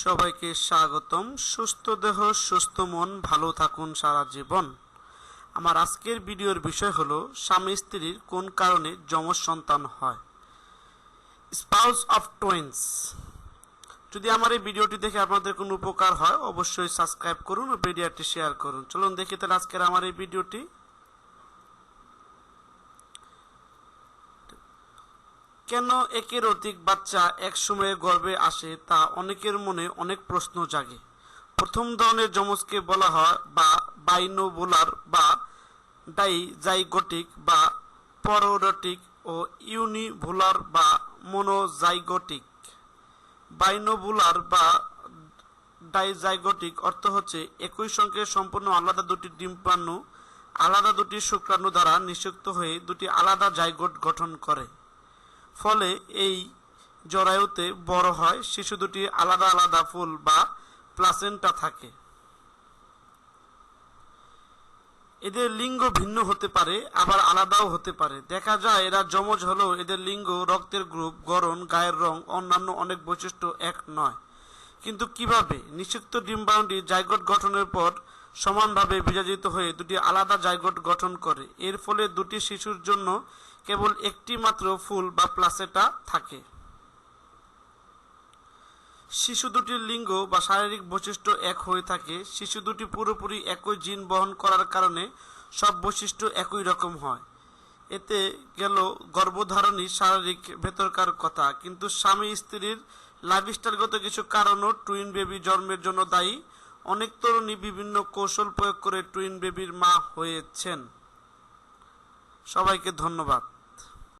সবাইকে স্বাগতম। সুস্থ দেহ, সুস্থ মন, ভালো থাকুন সারা জীবন। আমার আজকের ভিডিওর বিষয় হলো, স্বামী স্ত্রীর কোন কারণে যমজ সন্তান হয়। স্পাউস অফ টুইন্স যদি আমার এই ভিডিওটি দেখে আপনাদের কোনো উপকার হয়, অবশ্যই সাবস্ক্রাইব করুন ও ভিডিওটি শেয়ার করুন। চলুন দেখি তাহলে আজকের আমার এই ভিডিওটি। কেন একের অধিক বাচ্চা এক সময়ে গর্ভে আসে তা অনেকের মনে অনেক প্রশ্ন জাগে। প্রথম ধরনের যমজকে বলা হয় বা বাইনোবোলার বা ডাইজাইগোটিক বা পরোরটিক ও ইউনিভুলার বা মোনোজাইগোটিক। বাইনোবুলার বা ডাইজাইগোটিক অর্থ হচ্ছে একই সঙ্গে সম্পূর্ণ আলাদা দুটি ডিম্বাণু আলাদা দুটি শুক্রাণু দ্বারা নিষিক্ত হয়ে দুটি আলাদা জাইগোট গঠন করে। ফলে এই জরায়ুতে বড় হয়, শিশু দুটি আলাদা আলাদা ফুল বা প্লাসেন্টা থাকে। এদের লিঙ্গ ভিন্ন হতে পারে, আবার আলাদাও হতে পারে। দেখা যায় এরা যমজ হলেও এদের লিঙ্গ রক্তের গ্রুপ, গড়ন, গায়ের রং অন্যান্য অনেক বৈশিষ্ট্য এক নয়। কিন্তু কীভাবে? নিষিক্ত ডিম্বাণুটি জাইগোট গঠনের পর সমানভাবে বিভাজিত হয়ে দুটি আলাদা জাইগোট গঠন করে। এর ফলে দুটি শিশুর জন্য কেবল একটি মাত্র ফুল বা প্লাসেটা থাকে। শিশু দুটির লিঙ্গ বা শারীরিক বৈশিষ্ট্য এক হয়ে থাকে। শিশু দুটি পুরোপুরি একই জিন বহন করার কারণে সব বৈশিষ্ট্য একই রকম হয়। এতে গেল গর্ভধারণী শারীরিক ভেতরকার কথা। কিন্তু স্বামী স্ত্রীর লাইফস্টাইলগত কিছু কারণও টুইন বেবি জন্মের জন্য দায়ী। অনেক তরুণী বিভিন্ন কৌশল প্রয়োগ করে টুইন বেবির মা হয়েছেন। সবাইকে ধন্যবাদ।